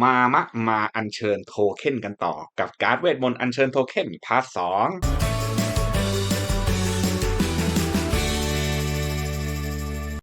มามะมาอัญเชิญโทเค็นกันต่อ กับการ์ดเวทมนต์อัญเชิญโทเค็นพาร์ทสอง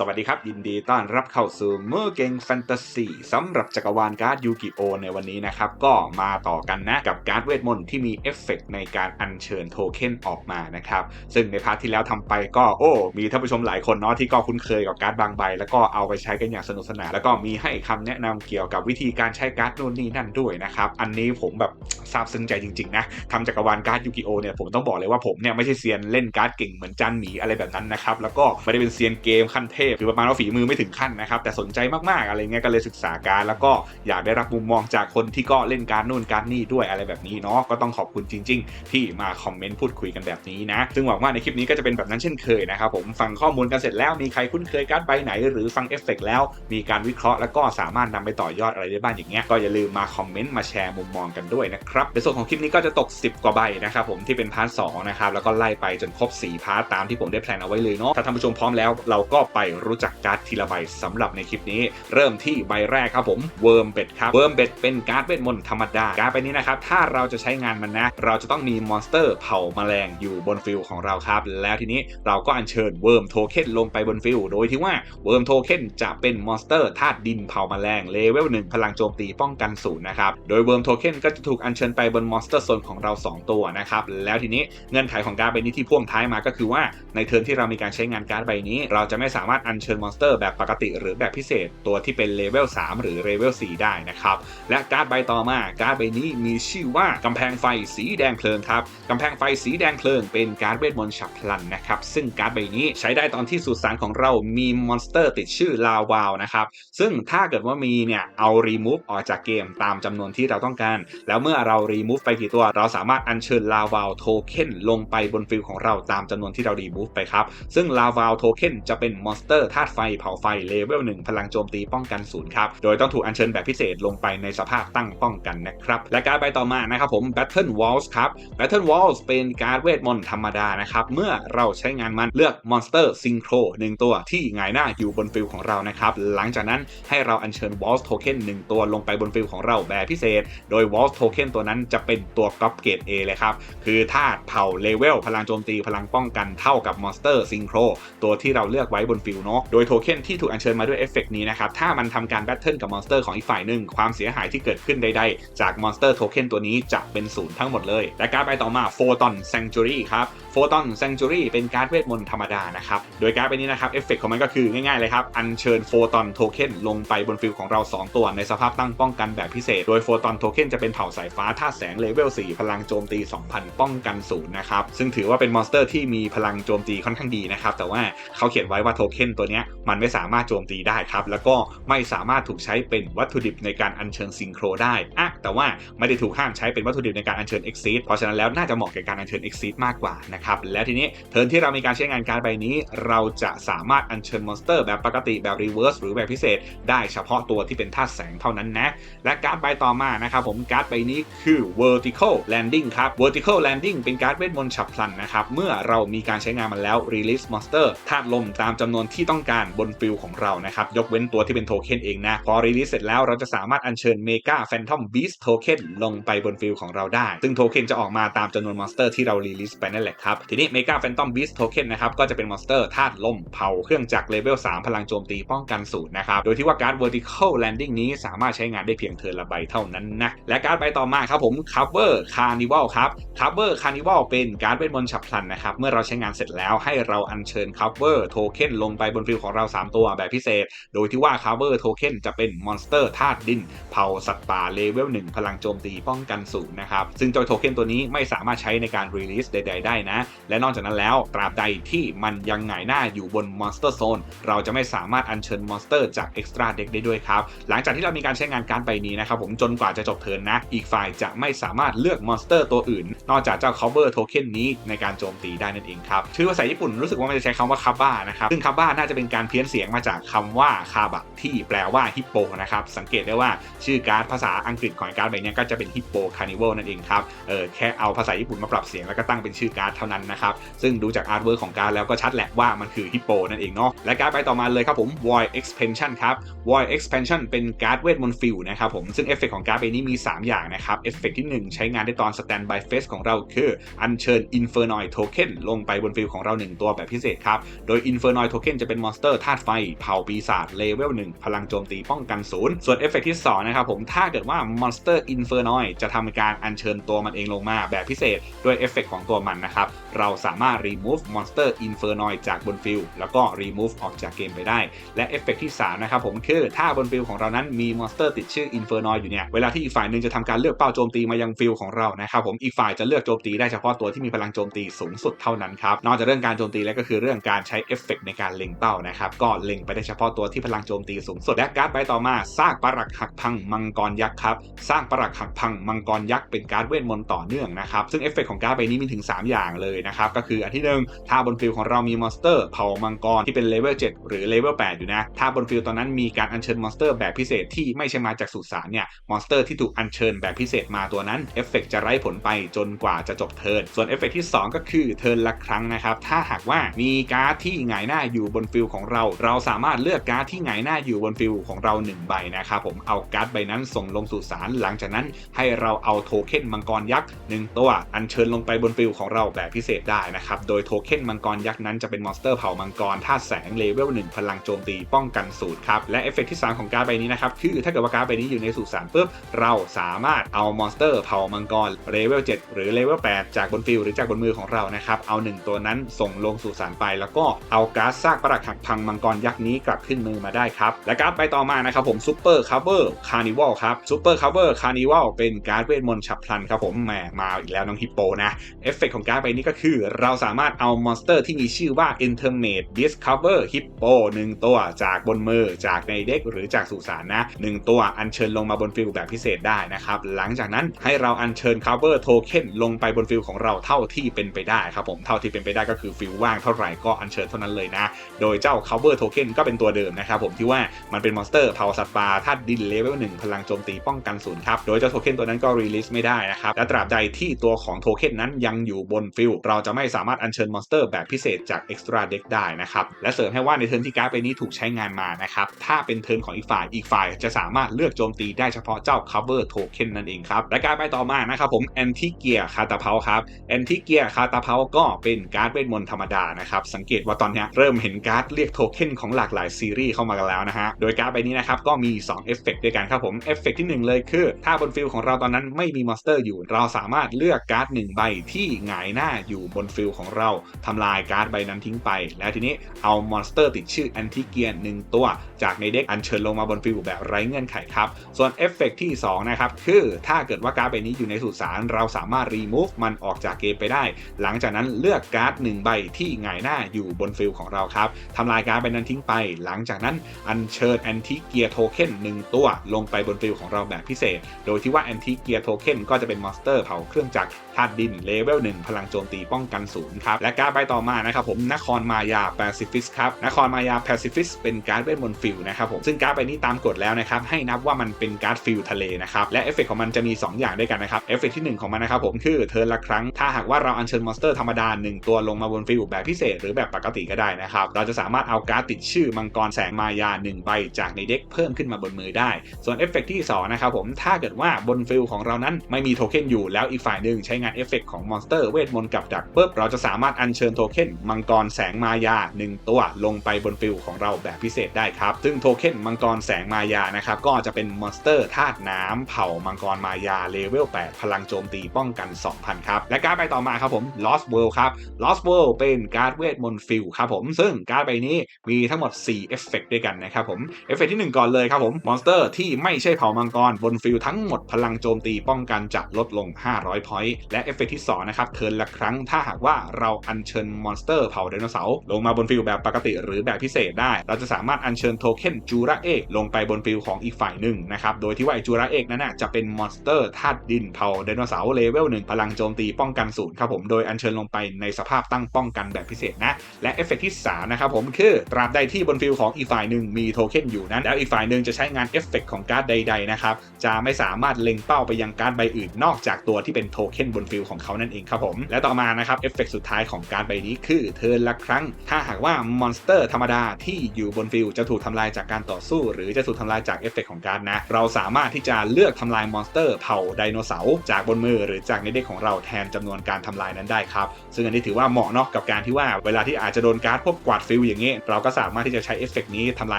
สวัสดีครับ ยินดีต้อนรับเข้าสู่เมื่อเกงแฟนตาซีสำหรับจักรวาลการ์ดยูกิโอในวันนี้นะครับ ก็มาต่อกันนะกับการ์ดเวทมนต์ที่มีเอฟเฟกต์ในการอัญเชิญโทเค็นออกมานะครับ ซึ่งในพาร์ทที่แล้วทำไปก็โอ้ มีท่านผู้ชมหลายคนเนาะที่ก็คุ้นเคยกับการ์ดบางใบ แล้วก็เอาไปใช้กันอย่างสนุกสนานแล้วก็มีให้คำแนะนำเกี่ยวกับวิธีการใช้การ์ดนู่นนี่นั่นด้วยนะครับอันนี้ผมแบบซาบซึ้งใจจริงๆนะทำจักรวาลการ์ดยูกิโอเนี่ยผมต้องบอกเลยว่าผมเนี่ยไม่ใช่เซียนเล่นการ์ดเก่งเหมือนจันหมีอะไรแบบนั้นนะครับแล้วก็ไม่ได้เป็นเซียนเกมขั้นเทพคือประมาณว่าฝีมือไม่ถึงขั้นนะครับแต่สนใจมากๆอะไรเงี้ยก็เลยศึกษาการแล้วก็อยากได้รับมุมมองจากคนที่ก็เล่นการนู่นการนี่ด้วยอะไรแบบนี้เนาะก็ต้องขอบคุณจริง ๆ ที่มาคอมเมนต์พูดคุยกันแบบนี้นะซึ่งหวังว่าในคลิปนี้ก็จะเป็นแบบนั้นเช่นเคยนะครับผมฟังข้อมูลกันเสร็จแล้วมีใครคุ้นเคยการใบไหน หรือฟังเอฟเฟกต์แล้ว มีการวิเคราะห์แล้วก็สามารถนำไปต่อยอดอะไรได้บ้างอย่างเงี้ยก็อย่าลืมมาคอมเมนต์มาแชร์มุมมองกันด้วยนะครับในส่วนของคลิปนี้ก็จะตก 10 กว่าใบนะครับผมที่เป็นพาร์ทสองนะครับแล้วก็ไล่ไปจนครบ4พาร์ทตามที่ผมได้แพลนเอาไว้เลยเนาะถ้าท่านผู้ชมพร้อมแล้วเราก็ไปรู้จักการ์ดทีละใบสำหรับในคลิปนี้ เริ่มที่ใบแรกครับผมเวิร์มเบ็ดครับเวิร์มเบ็ดเป็นการ์ดเวทมนต์ธรรมดาการ์ดใบนี้นะครับถ้าเราจะใช้งานมันนะ เราจะต้องมีมอนสเตอร์เผาแมลงอยู่บนฟิลของเราครับ แล้วทีนี้เราก็อัญเชิญเวิร์มโทเค็นลงไปบนฟิลโดยที่ว่าเวิร์มโทเค็นจะเป็นมอนสเตอร์ธาตุดินเผาแมลงเลเวลหนึ่งพลังโจมตีป้องกันศูนย์นะครับโดยเวิร์มโทเค็นก็จะถูกอัญเชิญไปบนมอนสเตอร์โซนของเรา 2 ตัวนะครับแล้วทีนี้เงื่อนไขของการ์ดใบนี้ที่พ่วงท้ายมาก็คือว่าในเทิร์นที่เรามีการใช้งานการ์ดใบนี้ เราจะไม่สามารถอัญเชิญมอนสเตอร์แบบปกติหรือแบบพิเศษตัวที่เป็นเลเวล3หรือเลเวล4ได้นะครับ และการ์ดใบต่อมาการ์ดใบนี้มีชื่อว่ากำแพงไฟสีแดงเพลิงครับกำแพงไฟสีแดงเพลิงเป็นการ์ดเวทมนต์ฉับพลันนะครับซึ่งการ์ดใบนี้ใช้ได้ตอนที่สุสานของเรามีมอนสเตอร์ติดชื่อลาวาวนะครับซึ่งถ้าเกิดว่ามีเนี่ยเอารีมูฟออกจากเกมตามจำนวนที่เราต้องการ แล้วเมื่อเรารีมูฟไปกี่ตัว เราสามารถอัญเชิญลาวาวโทเค็นลงไปบนฟิลของเราตามจำนวนที่เรารีมูฟไปครับซึ่งลาวาวโทเค็นจะเป็นมอนสเตอร์ธาตุไฟเผาไฟเลเวล1พลังโจมตีป้องกันศูนย์ครับโดยต้องถูกอัญเชิญแบบพิเศษลงไปในสภาพตั้งป้องกันนะครับและการดใบต่อมานะครับผม Battle Walls ครับ Battle Walls เป็นการเวทมนต์ธรรมดานะครับเมื่อเราใช้งานมันเลือกมอนสเตอร์ซิงโครหนึ่งตัวที่หงายหน้าอยู่บนฟิลของเรานะครับหลังจากนั้นให้เราอัญเชิญ Walls Token หนึ่งตัวลงไปบนฟิลของเราแบบพิเศษ โดย Walls Token ตัวนั้นจะเป็นตัวก๊อปเกรด A เลยครับคือธาตุเผาเลเวลพลังโจมตีพลังป้องกันเท่ากับมอนสเตอร์ซิงโครตัวที่เราเลือกไว้บนฟิลเนาะโดยโทเค็นที่ถูกอัญเชิญมาด้วยเอฟเฟกนี้นะครับถ้ามันทำการแบทเทิลกับมอนสเตอร์ของอีกฝ่ายหนึ่งความเสียหายที่เกิดขึ้นใดๆ จากมอนสเตอร์โทเค็นตัวนี้จะเป็นศูนย์ทั้งหมดเลย และการดใบต่อมาโฟตอนแซงจูรี่ครับโฟตอนแซงจูรี่เป็นการดเวทมนต์ธรรมดานะครับโดยการดใบนี้นะครับเอฟเฟกของมันก็คือง่ายๆเลยครับอัญเชิญโฟตอนโทเค็นลงไปบนฟิลของเรา 2 ตัวในสภาพตั้งป้องกันแบบพิเศษ โดยโฟตอนโทเค็นจะเป็นเผ่าสายฟ้าธาตุแสงเลเวล4พลังโจมตี 2,000 ป้องกันศูนย์นะครับซึ่งถือว่าเป็นมอนสเตอร์ที่มีพลังโจมตีค่อนข้างดีนะครับแต่ว่าเขาเขียนไว้ว่าโทเค็นตัวนี้มันไม่สามารถโจมตีได้ครับ แล้วก็ไม่สามารถถูกใช้เป็นวัตถุดิบในการอัญเชิญซิงโครได้อะแต่ว่าไม่ได้ถูกห้ามใช้เป็นวัตถุดิบในการอัญเชิญเอ็กซิสเพราะฉะนั้นแล้วน่าจะเหมาะกับการอัญเชิญเอ็กซิสมากกว่านะครับและทีนี้เทิร์นที่เรามีการใช้งานการใบนี้ เราจะสามารถอัญเชิญมอนสเตอร์แบบปกติแบบรีเวิร์สหรือแบบพิเศษ ได้เฉพาะตัวที่เป็นธาตุแสงเท่านั้นนะและการ์ดใบต่อมานะครับผมการ์ดใบนี้คือ vertical landing ครับ vertical landing เป็นการ์ดเวทมนต์ฉับพลันนะครับเมื่อเรามีการใช้งานมันแล้ว release monster ธาตุลมตามจำนวนที่ต้องการบนฟิลของเรานะครับ ยกเว้นตัวที่เป็นโทเค็นเองนะ พอ release เสร็จแล้วเราจะสามารถอัญเชิญ mega phantom beast token ลงไปบนฟิลของเราได้ ซึ่งโทเค็นจะออกมาตามจำนวนมอนสเตอร์ที่เรา release ไปนั่นแหละครับ ทีนี้ mega phantom beast token นะครับก็จะเป็นมอนสเตอร์ธาตุลมเผาเครื่องจักรเลเวล3พลังโจมตีป้องกันศูนย์นะครับโดยที่ว่าการ์ด vertical landing นี้สามารถใช้งานได้เพียงเทิร์ละใบเท่านั้นนะและการ์ดใบต่อมาครับผม cover carnival ครับ cover carnival เป็นการ์ดเวทมนต์ฉับพลันนะครับเมื่อเราใช้งานเสร็จแล้วให้เราอัญเชิญ cover token ลงไปบนฟิลของเรา 3 ตัวแบบพิเศษ โดยที่ว่า cover token จะเป็นมอนสเตอร์ธาตุดิน เผาสัตว์ป่าเลเวล1พลังโจมตีป้องกันศูนย์นะครับ ซึ่งเจ้าโทเค็นตัวนี้ไม่สามารถใช้ในการ release ใด ๆ ได้นะ และนอกจากนั้นแล้วตราบใดที่มันยังหงายหน้าอยู่บน monster zone เราจะไม่สามารถอัญเชิญมอนสเตอร์จาก extra deck ได้ด้วยครับ หลังจากที่เรามีการใช้งานการดใบนี้นะครับผมจนกว่าจะจบเทิร์นนะ อีกฝ่ายจะไม่สามารถเลือกมอนสเตอร์ตัวอื่น นอกจากเจ้า cover token นี้ในการโจมตีได้นั่นเองครับชื่อภาษาญี่ปุ่นรู้สึกว่ามันจะใช้คำว่า kaba นะครับซึ่ง kaba น่าจะเป็นการเพี้ยนเสียงมาจากคำว่าคาบะที่แปลว่าฮิปโปนะครับ สังเกตได้ว่าชื่อการ์ดภาษาอังกฤษของการ์ดใบนี้ก็จะเป็นฮิปโปคาร์นิวัลนั่นเองครับเออแค่เอาภาษาญี่ปุ่นมาปรับเสียงแล้วก็ตั้งเป็นชื่อการ์ดเท่านั้นนะครับ ซึ่งดูจากอาร์ตเวิร์กของการ์ดแล้วก็ชัดแหละว่ามันคือฮิปโปนั่นเองเนาะและการ์ดใบต่อมาเลยครับผม Void Expansion ครับ Void Expansion เป็นการ์ดเวทมนต์ฟิลนะครับผมซึ่งเอฟเฟกของการ์ดใบนี้มี 3 อย่างนะครับเอฟเฟกที่ 1 ใช้งานได้ตอน Standby Phase ของเราคืออัญเชิญ Infernoid Token ลงไปบนฟิลของเรา 1 ตัวแบบพิเศษครับโดย Infernoid Token จะเป็นมอนสเตอร์ธาตุไฟ เผ่าปีศาจเลเวล1พลังโจมตีป้องกันศูนย์ส่วนเอฟเฟกที่2นะครับผมถ้าเกิดว่ามอนสเตอร์ Infernoid จะทำการอัญเชิญตัวมันเองลงมาแบบพิเศษด้วยเอฟเฟกของตัวมันนะครับเราสามารถ remove monster Infernoid จากบนฟิลแล้วก็ remove ออกจากเกมไปได้ และเอฟเฟกที่3นะครับผมคือถ้าบนฟิลของเรานั้นมีมอนสเตอร์ติดชื่อ Infernoid อยอยู่เนี่ยเวลาที่อีกฝ่ายหนึ่งจะทำการเลือกเป้าโจมตีมายังฟิลของเรานะครับผมอีกฝ่ายจะเลือกโจมตีได้เฉพาะตัวที่มีพลังโจมตีสูงสุดเท่านั้นครับนอกจากเรื่องการโจมตีแล้วก็คือเรื่องการใช้เอฟเฟกในการเล็งเป้านะครับ ก็เล็งไปได้เฉพาะตัวที่พลังโจมตีสูงสุดและการ์ดใบต่อมาซากปรักหักพังมังกรยักษ์ครับสร้างปรักหักพังมังกรยักษ์เป็นการ์ดเวทมนต์ต่อเนื่องนะครับซึ่งเอฟเฟกของการ์ดใบนี้มีถึง 3 อย่างเลยนะครับก็คืออันที่หนึ่งถ้าบนฟิลของเรามีมอนสเตอร์เผ่ามังกรที่เป็นเลเวล7หรือเลเวล8อยู่นะถ้าบนฟิลตอนนั้นมีการอัญเชิญมอนสเตอร์แบบพิเศษที่ไม่ใช่มาจากสุสานเนี่ยมอนสเตอร์ที่ถูกอัญเชิญแบบพิเศษมาตัวนั้นเอฟเฟกจะไร้ผลไปจนกว่าจะจบเทิร์นส่วนเอฟเฟกที่ 2 ก็คือเทิร์นละครั้งนะครับถ้าหากว่ามีการ์ดที่หงายหน้าอยู่บนฟิลของเรา เราสามารถเลือกการ์ดที่หงายหน้าอยู่บนฟิลของเรา 1 ใบนะครับผมเอาการ์ดใบนั้นส่งลงสู่สารหลังจากนั้นให้เราเอาโทเค็นมังกรยักษ์หนึ่งตัวอัญเชิญลงไปบนฟิลของเราแบบพิเศษได้นะครับโดยโทเค็นมังกรยักษ์นั้นจะเป็นมอนสเตอร์เผ่ามังกรธาตุแสงเลเวล1พลังโจมตีป้องกันสูตรครับและเอฟเฟกที่ 3 ของการ์ดใบนี้นะครับคือถ้าเกิดว่าการ์ดใบนี้อยู่ในสุสานปุ๊บเราสามารถเอามอนสเตอร์เผ่ามังกรเลเวล7หรือเลเวล8จากบนฟิลหรือจากบนมือของเรานะครับเอา 1 ตัวนั้นส่งลงสู่สารไปแล้วก็เอาการ์ดซากปรกหักพังมังกรยักษ์นี้กลับขึ้นมือมาได้ครับ และการ์ดใบต่อมานะครับผมซูเปอร์คัฟเวอร์คาร์นิวัลครับซูเปอร์คัฟเวอร์คาร์นิวัลเป็นการ์ดเวทมนต์ฉับพลันครับผมแหมมาอีกแล้วน้องฮิปโปนะเอฟเฟกของการ์ดใบนี้ก็คือ เราสามารถเอามอนสเตอร์ที่มีชื่อว่า e n t e r m a t e Discover Hippo 1ตัวจากบนมือจากในเด็กหรือจากสุสานนะ1ตัวอัญเชิญลงมาบนฟิลแบบพิเศษได้นะครับหลังจากนั้นให้เราอัญเชิญ cover token ลงไปบนฟิลของเราเท่าที่เป็นไปได้ครับผมเท่าที่เป็นไปได้ก็คือฟิลว่างเท่าไหร่ก็อัญเชิญเท่านั้นเลยนะโดยเจ้า cover token ก็เป็นตัวเดิมนะครับผมที่ว่ามันเป็นมอนสเตอร์เผาสัตว์ป่าธาตุดินเลเวล1พลังโจมตีป้องกันศูนย์ครับ โดยเจ้าโทเค็นตัวนั้นก็รีลิสไม่ได้นะครับ และตราบใดที่ตัวของโทเค็นนั้นยังอยู่บนฟิลเราจะไม่สามารถอัญเชิญมอนสเตอร์แบบพิเศษจาก extra deck ได้นะครับ และเสริมให้ว่าในเทิร์นที่การ์ดใบนี้ถูกใช้งานมานะครับ ถ้าเป็นเทิร์นของอีกฝ่ายอีกฝ่ายจะสามารถเลือกโจมตีได้เฉพาะเจ้า cover token นั่นเองครับและการ์ดใบต่อมานะครับผม anti gear คาตาเพาครับ anti gear คาตาเพาก็เป็นการ์ดเวทมนต์ธรรมดานะครับสังเกตว่าตอนนี้เริ่มเห็นการ์ดเรียกโทเค็นของหลากหลายซีรีส์เข้ามากันแล้วนะฮะ โดยการ์ดใบนี้นะครับก็มี2เอฟเฟกด้วยกันครับผม เอฟเฟกที่ 1 เลยคือ ถ้าบนฟิลของเราตอนนั้นไม่มีมอนสเตอร์อยู่ เราสามารถเลือกการ์ด1ใบที่หงายหน้าอยู่บนฟิลของเราทำลายการ์ดใบนั้นทิ้งไป แล้วทีนี้เอามอนสเตอร์ติดชื่อแอนติเกียร์หนึ่งตัวจากในเด็กอัญเชิญลงมาบนฟิลแบบไร้เงื่อนไขครับ ส่วนเอฟเฟกที่2นะครับคือถ้าเกิดว่าการ์ดใบนี้อยู่ในสุสานเราสามารถรีมูฟมันออกจากเกมไปได้ หลังจากนั้นเลือกการ์ด1ใบที่หงายหน้าอยู่บนฟิลของเราครับทำลายการ์ดใบนั้นทิ้งไป หลังจากนั้นอัญเชิญแอนติเกียร์โทเค็นหนึ่งตัวลงไปบนฟิลของเราแบบพิเศษ โดยที่ว่าแอนติเกียร์โทเค็นก็จะเป็นมอนสเตอร์เผาเครื่องจักรธาตุดินเลเวล1พลังโจมตีป้องกันศูนย์ครับและการ์ดใบต่อมานะครับผมนครมายาแปซิฟิสครับนครมายาแปซิฟิสเป็นการ์ดเวทมนต์ฟิลนะครับผมซึ่งการ์ดใบนี้ตามกฎแล้วนะครับให้นับว่ามันเป็นการ์ดฟิลทะเลนะครับและเอฟเฟกของมันจะมี 2 อย่างด้วยกันนะครับเอฟเฟกที่ 1 ของมันนะครับผมคือเทิร์นละครั้งถ้าหากว่าเราอัญเชิญมอนสเตอร์ธรรมดา1ตัวลงมาบนฟิลแบบพิเศษหรือแบบปกติก็ได้นะครับเราจะสามารถเอาการ์ดติดชื่อมังกรแสงมายา1ใบจากในเด็กเพิ่มขึ้นมาบนมือได้ ส่วนเอฟเฟกที่2นะครับผมถ้าเกิดว่าบนฟิลของเรานั้นไม่มีโทเค็นอยู่แล้วอีกฝ่ายหนึ่งใช้งานเอฟเฟกของมอนสเตอร์เวทมนต์กับดักปุ๊บเราจะสามารถอัญเชิญโทเค็นมังกรแสงมายา 1 ตัวลงไปบนฟิลของเราแบบพิเศษได้ครับซึ่งโทเค็นมังกรแสงมายานะครับก็จะเป็นมอนสเตอร์ธาตุน้ำเผ่ามังกรมายาเลเวล 8 พลังโจมตีป้องกัน 2,000 ครับ และการ์ดใบต่อมาครับผม Lost World ครับ Lost World เป็นการ์ดเวทมนต์ฟิลครับผม ซึ่งการ์ดใบนี้มีทั้งหมด 4 เอฟเฟกด้วยกันนะครับผม เอฟเฟกที่ 1 ก่อนเลยครับผม มอนสเตอร์ที่ไม่ใช่เผ่ามังกรบนฟิลทั้งหมดพลังโจมตีป้องกันจะลดลง 500 พอยต์ และเอฟเฟกที่ 2 นะครับ เทิร์นละครั้ง ถ้าหากว่าเราอัญเชิญมอนสเตอร์เผ่าไดโนเสาร์ลงมาบนฟิลแบบปกติหรือแบบพิเศษได้ เราจะสามารถอัญเชิญโททเค็นจูราเอกลงไปบนฟิลของอีกฝ่ายหนึ่งนะครับ โดยที่ว่าจูราเอกนั้นนะจะเป็นมอนสเตอร์ธาตุดินเผาไดโนเสาร์เลเวลหนึ่งพลังโจมตีป้องกันศูนย์ครับผมโดยอัญเชิญลงไปในสภาพตั้งป้องกันแบบพิเศษนะ และเอฟเฟกที่3นะครับผมคือตราบใดที่บนฟิลของอีกฝ่ายหนึ่งมีโทเค็นอยู่นั้น แล้วอีกฝ่ายหนึ่งจะใช้งานเอฟเฟกของการ์ดใดๆนะครับจะไม่สามารถเล็งเป้าไปยังการ์ดใบอื่นนอกจากตัวที่เป็นโทเค็นบนฟิลของเขานั่นเองครับผมและต่อมานะครับเอฟเฟกสุดท้ายของการ์ดใบนี้คือเทิร์นละครั้ง ถ้าหากว่ามอนสเตอร์ธรรมดาที่อยู่บนฟิลจะถูกทำลายจากการต่อสู้ หรือจะถูกทำลายจากเอฟเฟกของการ์ดนะ เราสามารถที่จะเลือกทำลายมอนสเตอร์เผ่าไดโนเสาร์จากบนมือหรือจากในเด็กของเราแทนจำนวนการทำลายนั้นได้ครับซึ่งอันนี้ถือว่าเหมาะเนาะกับการที่ว่าเวลาที่อาจจะโดนการ์ดพวกกวาดฟิลอย่างนี้เราก็สามารถที่จะใช้เอฟเฟกนี้ทำลา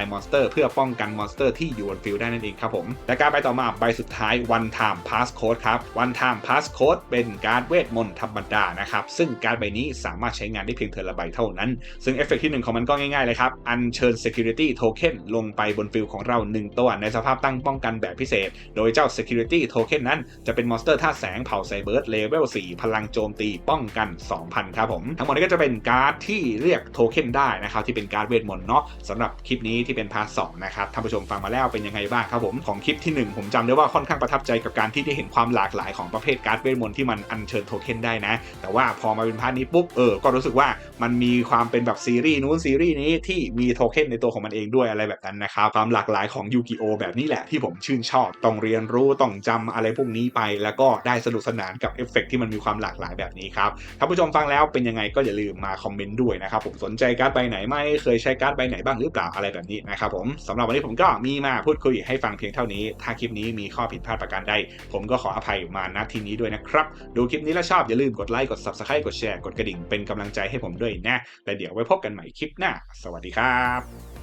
ยมอนสเตอร์เพื่อป้องกันมอนสเตอร์ที่อยู่บนฟิลได้นั่นเองครับผมและการไปต่อมาใบสุดท้าย one time pass code ครับ one time pass code เป็นการ์ดเวทมนต์ธรรมดานะครับซึ่งการ์ดใบนี้สามารถใช้งานได้เพียงเทอร์ละใบเท่านั้น ซึ่งเอฟเฟกที่หนึ่งของมันก็ง่ายๆเลยครับอัญเชิญ security token ลงไปบนฟิลของเรา 1 ตัวในสภาพตั้งป้องกันแบบพิเศษ โดยเจ้า security token นั้นจะเป็นมอนสเตอร์ท่าแสงเผ่าไซเบิร์ดเลเวล4พลังโจมตีป้องกัน 2,000 ครับผม ทั้งหมดนี้ก็จะเป็นการ์ดที่เรียกโทเค็นได้นะครับ ที่เป็นการ์ดเวทมนต์เนาะสำหรับคลิปนี้ที่เป็นพาร์ทสนะครับท่านผู้ชมฟังมาแล้วเป็นยังไงบ้างครับผมของคลิปที่หนึ่งผมจำได้ว่าค่อนข้างประทับใจกับการที่ได้เห็นความหลากหลายของประเภทการ์ดเวทมนต์ที่มันอัญเชิญโทเค็นได้นะ แต่ว่าพอมาเป็นพาร์ทนี้ปุ๊บเออก็รู้สึกว่ามันมีความเป็นแบบซีรีส์นู้นซีรีส์นี้ที่มีโทเค็นในตัวของมันเองด้วยอะไรแบบนั้นนะครับความหลากหลายของยูกิโอแบบนี้แหละที่ผมชื่นชอบ ต้องเรียนรู้ต้องจำอะไรพวกนี้ไป แล้วก็ได้สนุกสนานกับเอฟเฟกต์ที่มันมีความหลากหลายแบบนี้ครับท่านผู้ชมฟังแล้วเป็นยังไงก็อย่าลืมมาคอมเมนต์ด้วยนะครับผมสนใจการ์ดใบไหนไหมเคยใช้การ์ดใบไหนบ้างหรือเปล่าอะไรแบบนี้นะครับผมสำหรับวันนี้ผมก็มีมาพูดคุยให้ฟังเพียงเท่านี้ ถ้าคลิปนี้มีข้อผิดพลาดประการใดผมก็ขออภัยมาณที่นี้ด้วยนะครับดูคลิปนี้แล้วชอบอย่าลืมกดไลค์กด subscribe กดแชร์กดกระดิ่งเป็นกำลังใจให้ผมด้วยนะและเดี๋ยวไว้พบกันใหม่คลิปหน้า สวัสดีครับ